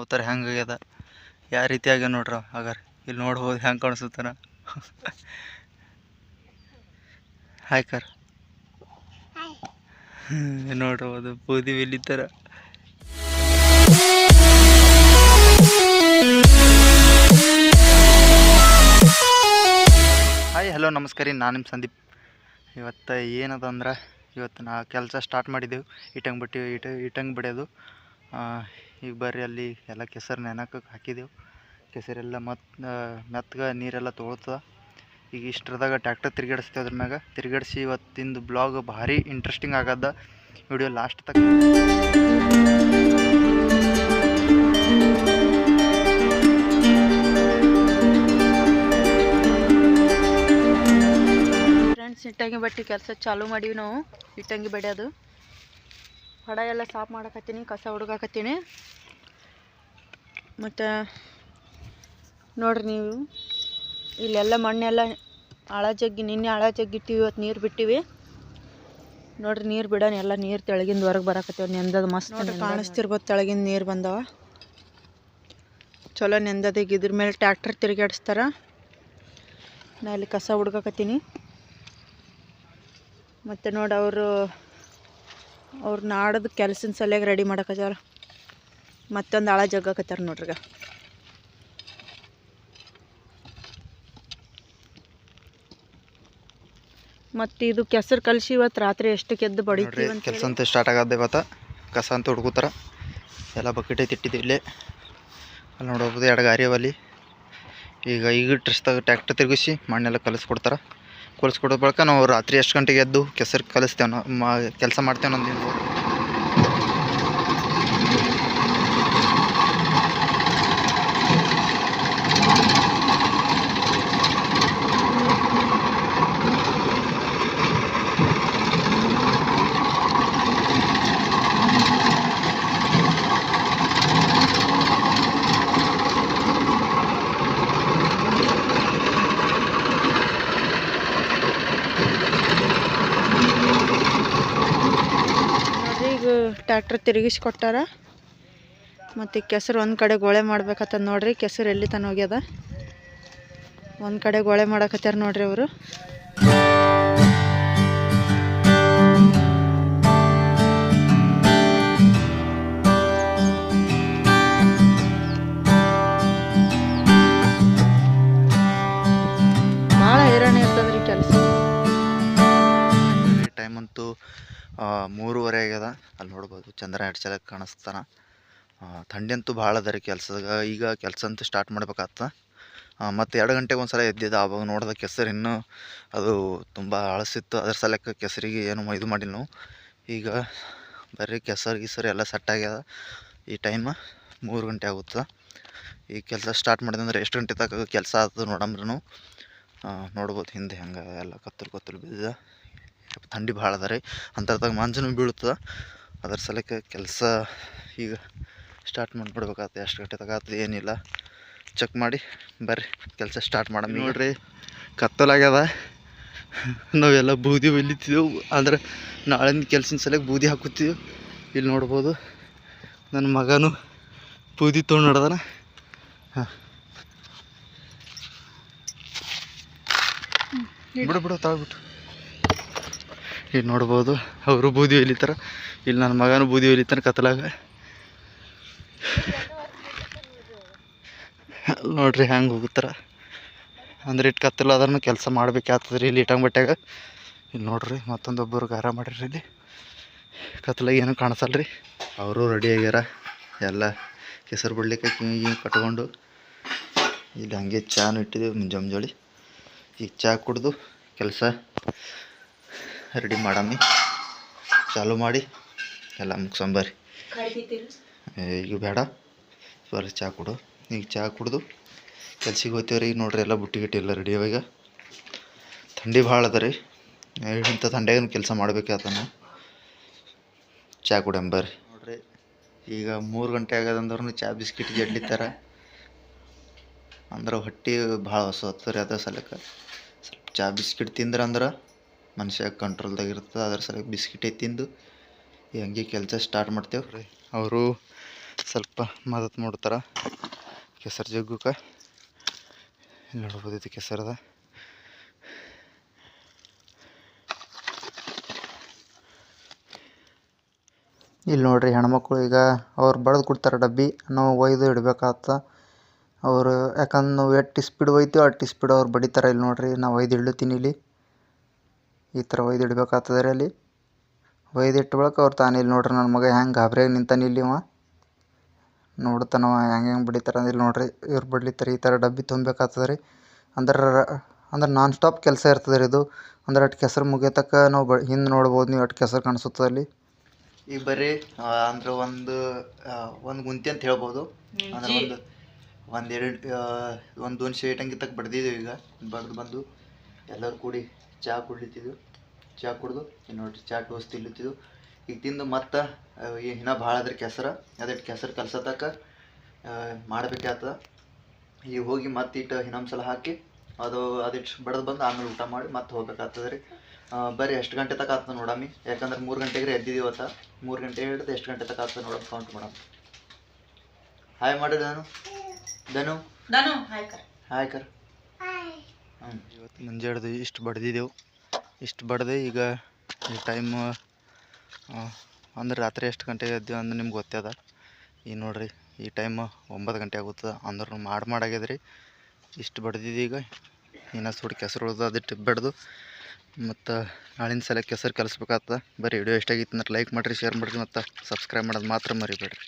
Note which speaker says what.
Speaker 1: ಅವತಾರ ಹೆಂಗಾಗ್ಯದ ಯಾವ ರೀತಿ ಆಗ್ಯಾವ ನೋಡ್ರ? ಹಾಗಾರ ಇಲ್ಲಿ ನೋಡ್ಬೋದು ಹೆಂಗೆ ಕಾಣಿಸುತ್ತಾನ? ಹಾಯ್ ಕರ್ ನೋಡ್ಬೋದು ಬೂದಿ ಇಲ್ಲಿ ಥರ ಹಾಯ್ ಹಲೋ ನಮಸ್ಕಾರ ರೀ. ನಾನು ನಿಮ್ಮ ಸಂದೀಪ್. ಇವತ್ತು ಏನದ ಅಂದ್ರೆ ಇವತ್ತು ನಾ ಕೆಲಸ ಸ್ಟಾರ್ಟ್ ಮಾಡಿದ್ದೆವು ಇಟ್ಟಂಗೆ ಬಿಟ್ಟು ಇಟ ಇಟ್ಟಂಗೆ ಬಿಡೋದು ಈಗ ಬರ್ರಿ ಅಲ್ಲಿ ಎಲ್ಲ ಕೆಸರು ನೆನಕಕ್ಕೆ ಹಾಕಿದೆವು. ಕೆಸರೆಲ್ಲ ಮತ್ತು ಮೆತ್ತಗೆ ನೀರೆಲ್ಲ ತೊಳ್ತದ. ಈಗ ಇಷ್ಟರದಾಗ ಟ್ಯಾಕ್ಟರ್ ತಿರ್ಗಾಡಿಸ್ತೇವೆ ಅದ್ರ ಮ್ಯಾಗ. ತಿರ್ಗಾಡಿಸಿ ಇವತ್ತಿಂದು ಬ್ಲಾಗ್ ಭಾರಿ ಇಂಟ್ರೆಸ್ಟಿಂಗ್ ಆಗದ. ವಿಡಿಯೋ ಲಾಸ್ಟ್ ತಕ್ಕ
Speaker 2: ಫ್ರೆಂಡ್ಸ್ ಇಟ್ಟಂಗಿ ಬಟ್ಟೆ ಕೆಲಸ ಚಾಲೂ ಮಾಡೀವಿ ನಾವು. ಇಟ್ಟಂಗಿ ಬಡಿಯೋದು. ಹೊಡ ಎಲ್ಲ ಸಾಫ್ ಮಾಡಕತ್ತೀನಿ ಕಸ ಹುಡುಗಾಕತ್ತೀನಿ. ಮತ್ತು ನೋಡ್ರಿ ನೀವು ಇಲ್ಲೆಲ್ಲ ಮಣ್ಣೆಲ್ಲ ಆಳ ಜಗ್ಗಿ ನಿನ್ನೆ ಆಳ ಜಗ್ಗಿ ಇಟ್ಟಿವಿ ಇವತ್ತು ನೀರು ಬಿಟ್ಟಿವಿ. ನೋಡ್ರಿ ನೀರು ಬಿಡೋಣ ಎಲ್ಲ ನೀರು ತೆಳಗಿಂದ ಹೊರಗೆ ಬರಕತ್ತೇವೆ ನೆಂದದ ಮಸ್ತ್ ನೋಡ್ರಿ ಕಾಣಿಸ್ತಿರ್ಬೋದು ತೆಳಗಿಂದ ನೀರು ಬಂದವ. ಚಲೋ ನೆಂದದ ಈಗ ಇದ್ರ ಮೇಲೆ ಟ್ಯಾಕ್ಟರ್ ತಿರುಗಾಡಿಸ್ತಾರ ನಾ ಇಲ್ಲಿ ಕಸ ಹುಡ್ಕಕತ್ತೀನಿ ಮತ್ತು ನೋಡಿ ಅವರು ಅವ್ರ ನಾಡದ ಕೆಲ್ಸದ ಸಲಿಯಾಗಿ ರೆಡಿ ಮಾಡಕತ್ತಾರ ಮತ್ತೊಂದು ಆಳ ಜಗ್ಗಾಕತ್ತಾರ ನೋಡ್ರಿಗ ಮತ್ತು ಇದು ಕೆಸರು ಕಲಸಿ ಇವತ್ತು ರಾತ್ರಿ ಎಷ್ಟಕ್ಕೆ ಎದ್ದು ಬಡಿತೀವಿ ಅಂತ
Speaker 1: ಕೆಲಸ ಅಂತ ಸ್ಟಾರ್ಟ್ ಆಗದೆ ಇವತ್ತು. ಕಸ ಅಂತ ಹುಡ್ಕೋತಾರ. ಎಲ್ಲ ಬಕೆಟ್ ಐತಿ ಇಟ್ಟಿದ್ದೀವಿ ಇಲ್ಲೇ. ಅಲ್ಲಿ ನೋಡಬಹುದು ಎರಡು ಗಾರಿ ಅವಲ್ಲಿ ಈಗ ಈಗ ಟ್ರೆಸ್ದಾಗ ಟ್ಯಾಕ್ಟರ್ ತಿರುಗಿಸಿ ಮಣ್ಣೆಲ್ಲ ಕಲಿಸ್ಕೊಡ್ತಾರೆ. ಕಲಿಸ್ಕೊಡೋ ಬಳಿಕ ನಾವು ರಾತ್ರಿ ಎಷ್ಟು ಗಂಟೆಗೆ ಎದ್ದು ಕೆಸರು ಕಲಿಸ್ತೇವೆ ನಾವು ಮಾ ಕೆಲಸ ಮಾಡ್ತೇವೆ ನಮ್ದು
Speaker 2: ನೋಡ್ರಿ ಈಗ ಟ್ಯಾಕ್ಟರ್ ತಿರುಗಿಸಿ ಕೊಟ್ಟಾರ ಮತ್ತು ಕೆಸರು ಒಂದು ಕಡೆ ಗೋಳೆ ಮಾಡ್ಬೇಕತ್ತ ನೋಡ್ರಿ, ಕೆಸರು ಎಲ್ಲಿ ತನ ಹೋಗ್ಯದ. ಒಂದು ಕಡೆ ಗೋಳೆ ಮಾಡಕತ್ತಾರ ನೋಡ್ರಿ ಅವರು. ಭಾಳ ಹೈರಾಣ ಇರ್ತದ್ರಿ ಕೆಲಸ.
Speaker 1: ಟೈಮ್ ಅಂತೂ ಮೂರುವರೆ ಆಗ್ಯದ. ಅಲ್ಲಿ ನೋಡ್ಬೋದು ಚಂದ್ರ ಸಲ ಕಾಣಿಸ್ತಾನ. ಆ, ಥಂಡಿ ಅಂತೂ ಭಾಳ ಅದ ರೀ ಕೆಲ್ಸದಾಗ. ಈಗ ಕೆಲಸ ಅಂತೂ ಸ್ಟಾರ್ಟ್ ಮಾಡ್ಬೇಕಾಗ್ತದೆ ಮತ್ತು ಎರಡು ಗಂಟೆಗೆ ಒಂದು ಸಲ ಎದ್ದಿದ್ದ. ಆವಾಗ ನೋಡಿದ ಕೆಸರು ಇನ್ನೂ ಅದು ತುಂಬ ಅಳಸಿತ್ತು. ಅದ್ರ ಸಲಕ್ಕೆ ಕೆಸರಿಗೆ ಏನು ಇದು ಮಾಡಿಲ್ಲ ನಾವು. ಈಗ ಬರೀ ಕೆಸರು ಗೀಸರು ಎಲ್ಲ ಸೆಟ್ ಆಗ್ಯದ. ಈ ಟೈಮ್ ಮೂರು ಗಂಟೆ ಆಗುತ್ತದೆ ಈ ಕೆಲಸ ಸ್ಟಾರ್ಟ್ ಮಾಡಿದಂದ್ರೆ ಎಷ್ಟು ಗಂಟೆ ತನಕ ಕೆಲಸ ಆಗ್ತದೆ ನೋಡಮ್ರೂ ನೋಡ್ಬೋದು ಹಿಂದೆ ಹೆಂಗೆ ಎಲ್ಲ ಕತ್ತಲು ಕತ್ತಲು ಬಿದ್ದ ಥಂಡಿ ಭಾಳ ಅದ ರೀ. ಅಂಥದ್ದಾಗ ಮಂಜುನು ಬೀಳ್ತದೆ ಅದ್ರ ಸಲಕ್ಕೆ ಕೆಲಸ ಈಗ ಸ್ಟಾರ್ಟ್ ಮಾಡಿಬಿಡ್ಬೇಕಾಗ್ತದೆ ಎಷ್ಟು ಗಂಟೆ ತಗ ಆಗ್ತದೆ ಏನಿಲ್ಲ. ಚೆಕ್ ಮಾಡಿ ಬರ್ರಿ ಕೆಲಸ ಸ್ಟಾರ್ಟ್ ಮಾಡಮ್ಮ ನೋಡ್ರಿ ಕತ್ತಲಾಗ್ಯದ. ನಾವೆಲ್ಲ ಬೂದಿ ಒಲಿತಿದ್ದೆವು ಅಂದ್ರೆ ನಾಳಿನ ಕೆಲ್ಸಿನ ಸಲಕ್ಕೆ ಬೂದಿ ಹಾಕುತ್ತೀವಿ. ಇಲ್ಲಿ ನೋಡ್ಬೋದು ನನ್ನ ಮಗನು ಬೂದಿ ತೊಗೊಂಡು ನಡೆದಾನ. ಹಾಂ. ಬಿಡು ಬಿಡು ತಾಳ್ಬಿಟ್ಟು. ಇಲ್ಲಿ ನೋಡ್ಬೋದು. ಅವರು ಬೂದಿ ಹೊಲಿತಾರ. ಇಲ್ಲಿ ನನ್ನ ಮಗನೂ ಬೂದಿ ಹೊಲಿತಾನ ಕತ್ತಲಾಗ. ಅಲ್ಲ್ ನೋಡ್ರಿ ಹೆಂಗೆ ಹೋಗುತ್ತಾರ. ಅಂದ್ರೆ ಇಟ್ಟು ಕತ್ತಲ ಅದ್ರೂ ಕೆಲಸ ಮಾಡ್ಬೇಕಾಗ್ತದ್ರಿ ಇಲ್ಲಿ ಇಟ್ಟಂಗೆ ಬಟ್ಟಾಗ. ಇಲ್ಲಿ ನೋಡ್ರಿ ಮತ್ತೊಂದೊಬ್ಬರು ಗಾರ ಮಾಡಿರಿ ಇಲ್ಲಿ. ಕತ್ಲಾಗ ಏನೂ ಕಾಣಿಸಲ್ಲ ರೀ ಅವರು ರೆಡಿ ಆಗ್ಯಾರ. ಎಲ್ಲ ಕೆಸರು ಬಿಡ್ಲಿಕ್ಕೆ ಕಿಂಗಿ ಕಟ್ಕೊಂಡು. ಇಲ್ಲಿ ಹಂಗೆ ಚಾನು ಇಟ್ಟಿದ್ದೀವಿ ಮುಂಜಾನೆ ಜೋಳಿ ಈಗ ಚಹಾ ಕುಡ್ದು ಕೆಲಸ. ರೆಡಿ ಮಾಡಮ್ಮಿ. ಚಾಲು ಮಾಡಿ. ಎಲ್ಲ ಮುಗ್ಸಂಬರಿ ಈಗ ಬೇಡ. ಬರ್ರಿ ಚಹಾ ಕುಡು. ಈಗ ಚಹಾ ಕುಡ್ದು ಕೆಲ್ಸಿಗೆ ಹೋಗ್ತೀವ್ರಿ ಈಗ ನೋಡ್ರಿ ಎಲ್ಲ ಬುಟ್ಟಿ ಗಿಟ್ಟಿ ಎಲ್ಲ ರೆಡಿ ಅವಾಗ ಥಂಡಿ ಭಾಳ ಅದ ರೀ. ಇಂಥ ಥಂಡ್ಯಾಗ ಕೆಲಸ ಮಾಡ್ಬೇಕಾಗ್ತದ ನಾವು ಚಹಾ ಕುಡಿಯಂಬರ್ರಿ ನೋಡ್ರಿ, ಈಗ ಮೂರು ಗಂಟೆ ಆಗದಂದ್ರೂ ಚಹಾ ಬಿಸ್ಕಿಟ್ ಜಡ್ಲಿತ್ತಾರ ಅಂದ್ರೆ ಹೊಟ್ಟೆ ಭಾಳ ಹೊಸ ರೀ ಅದ್ರ ಸಲಕ್ಕೆ ಸ್ವಲ್ಪ ಚಹಾ ಬಿಸ್ಕಿಟ್ ತಿಂದ್ರೆ ಅಂದ್ರೆ ಮನುಷ್ಯ ಕಂಟ್ರೋಲ್ದಾಗ ಇರ್ತದೆ ಅದ್ರ ಸಲಕ್ಕೆ ಬಿಸ್ಕಿಟೇ ತಿಂದು. ಹಂಗೆ ಕೆಲಸ ಸ್ಟಾರ್ಟ್ ಮಾಡ್ತೇವೆ ರೀ. ಅವರು ಸ್ವಲ್ಪ ಮದತ್ ಮಾಡ್ತಾರೆ ಕೆಸರು ಜಗ್ಗುಕ. ಇಲ್ಲಿ ನೋಡ್ಬೋದು ಇದು ಕೆಸರದ. ಇಲ್ಲಿ ನೋಡ್ರಿ ಹೆಣ್ಮಕ್ಳು ಈಗ ಅವ್ರು ಬಡ್ದು ಕೊಡ್ತಾರೆ ಡಬ್ಬಿ ನಾವು ಒಯ್ದು ಇಡ್ಬೇಕಾಗ್ತ ಅವರು ಯಾಕಂದ್ರೆ ನಾವು ಎಷ್ಟು ಸ್ಪೀಡ್ ಒಯ್ತೀವಿ ಅಷ್ಟು ಸ್ಪೀಡ್ ಅವ್ರು ಬಡಿತಾರೆ ಇಲ್ಲಿ ನೋಡ್ರಿ ನಾವು ಒಯ್ದು ಇಡ್ಲತ್ತೀನಿ ಇಲ್ಲಿ. ಈ ಥರ ಒಯ್ದು ಇಡ್ಬೇಕಾಗ್ತದೆ ರೀ ಅಲ್ಲಿ. ಒಯ್ದು ಇಟ್ಟ ಬಳಿಕ ಅವ್ರು ತಾನೇ ಇಲ್ಲಿ ನೋಡ್ರಿ ನನ್ನ ಮಗ ಹೆಂಗೆ ಗಾಬ್ರಿಯಾಗಿ ನಿಂತಾನೆ ಇಲ್ಲಿ ಇವ. ನೋಡ್ತಾನವ ಹೆಂಗೆ ಹೆಂಗೆ ಬಡಿತಾರೆ ಅಂದಿಲ್ಲ ಇಲ್ಲಿ ನೋಡ್ರಿ ಇವ್ರು ಬಡ್ಲಿತಾರೆ ಈ ಥರ ಡಬ್ಬಿ ತುಂಬಬೇಕಾಗ್ತದೆ ರೀ. ಅಂದ್ರೆ ಅಂದ್ರೆ ನಾನ್ ಸ್ಟಾಪ್ ಕೆಲಸ ಇರ್ತದೆ ರೀ ಇದು. ಅಂದ್ರೆ ಅಟ್ ಕೆಸರು ಮುಗಿಯತಕ್ಕ ನಾವು ಬ ಹಿಂದೆ ನೋಡ್ಬೋದು ನೀವು ಅಟ್ ಕೆಸರು ಕಾಣಿಸುತ್ತದೆ ಅಲ್ಲಿ. ಈಗ ಬರ್ರಿ ಅಂದ್ರೆ ಒಂದು ಒಂದು ಗುಂತಿ ಅಂತ ಹೇಳ್ಬೋದು. ಅಂದ್ರೆ ಒಂದು ಒಂದು ಎರಡು ಒಂದು ದೋನ್ಶೆ ಏಟಂಗಿ ತಕ್ಕ ಬಡ್ದಿದ್ದೀವಿ ಈಗ ಬಡ್ದು ಬಂದು. ಎಲ್ಲರೂ ಕೂಡಿ. ಚಹಾ ಕುಡ್ಲಿತ್ತಿದ್ವು ಚಹಾ ಕುಡ್ದು ಇಲ್ಲಿ ನೋಡ್ರಿ ಚಹಾ ಟೋಸ್ಟ್ ತಿನ್ಲಿತ್ತಿದ್ವು. ಈಗ ತಿಂದು ಮತ್ತೆ ಇನ್ನೂ ಭಾಳ ಅದ್ರ ಕೆಸರು. ಅದಕ್ಕೆ ಕೆಸರು ಕಲ್ಸತಕ್ಕ ಮಾಡ್ಬೇಕಾಗ್ತದ. ಈಗ ಹೋಗಿ ಮತ್ತೆ ಇಟ್ಟು ಇನ್ನೊಂದು ಸಲ ಹಾಕಿ ಅದು ಅದಿಟ್ಟು ಬಡ್ದು ಬಂದು ಆಮೇಲೆ ಊಟ ಮಾಡಿ ಮತ್ತೆ ಹೋಗ್ಬೇಕಾಗ್ತದ ರೀ. ಬರೀ ಎಷ್ಟು ಗಂಟೆ ತಕ ಆಗ್ತದೆ ನೋಡಮ್ಮಿ ಯಾಕಂದ್ರೆ ಮೂರು ಗಂಟೆಗೆ ರೀ ಎದ್ದಿದ್ದೀವಿ ಅವತ್ತ ಮೂರು ಗಂಟೆ ಹಿಡಿದು ಎಷ್ಟು ಗಂಟೆ ತಕ ಆಗ್ತದೆ ನೋಡಮ್ಮ ಕೌಂಟ್ ಮಾಡಮ್ ಹಾಯ್ ಮಾಡಿ ದನು ಧನು.
Speaker 2: ಹಾಯ್ ಕರ್.
Speaker 1: ಹಾಯ್ ಕರ್. ಇವತ್ತು ಮುಂಜೆ ಹಿಡ್ದು ಇಷ್ಟು ಬಡ್ದಿದ್ದೆವು. ಇಷ್ಟು ಬಡ್ದೆ ಈಗ ಈ ಟೈಮ್ ಅಂದ್ರೆ ರಾತ್ರಿ ಎಷ್ಟು ಗಂಟೆಗೆ ಎದ್ದೆವು ಅಂದ್ರೆ ನಿಮ್ಗೆ ಗೊತ್ತದ. ಅದ ಈಗ ನೋಡ್ರಿ, ಈ ಟೈಮ್ ಒಂಬತ್ತು ಗಂಟೆ ಆಗುತ್ತದೆ. ಅಂದ್ರೂ ಮಾಡಿ ಮಾಡಾಗ್ಯದ ರೀ ಇಷ್ಟು ಬಡ್ದಿದ್ದು ಈಗ. ಇನ್ನೂ ಸುಡು ಕೆಸರು ಉಳ್ದು ಟಿಪ್ ಬಡ್ದು. ಮತ್ತು ನಾಳಿನ ಸಲ ಕೆಸರು ಕಲಿಸ್ಬೇಕಾಗ್ತದೆ. ಬರೀ ವಿಡಿಯೋ ಇಷ್ಟ ಆಗಿತ್ತು ಅಂದ್ರೆ ಲೈಕ್ ಮಾಡಿರಿ ಶೇರ್ ಮಾಡಿರಿ, ಮತ್ತು ಸಬ್ಸ್ಕ್ರೈಬ್ ಮಾಡೋದು ಮಾತ್ರ ಮರಿಬೇಡ್ರಿ.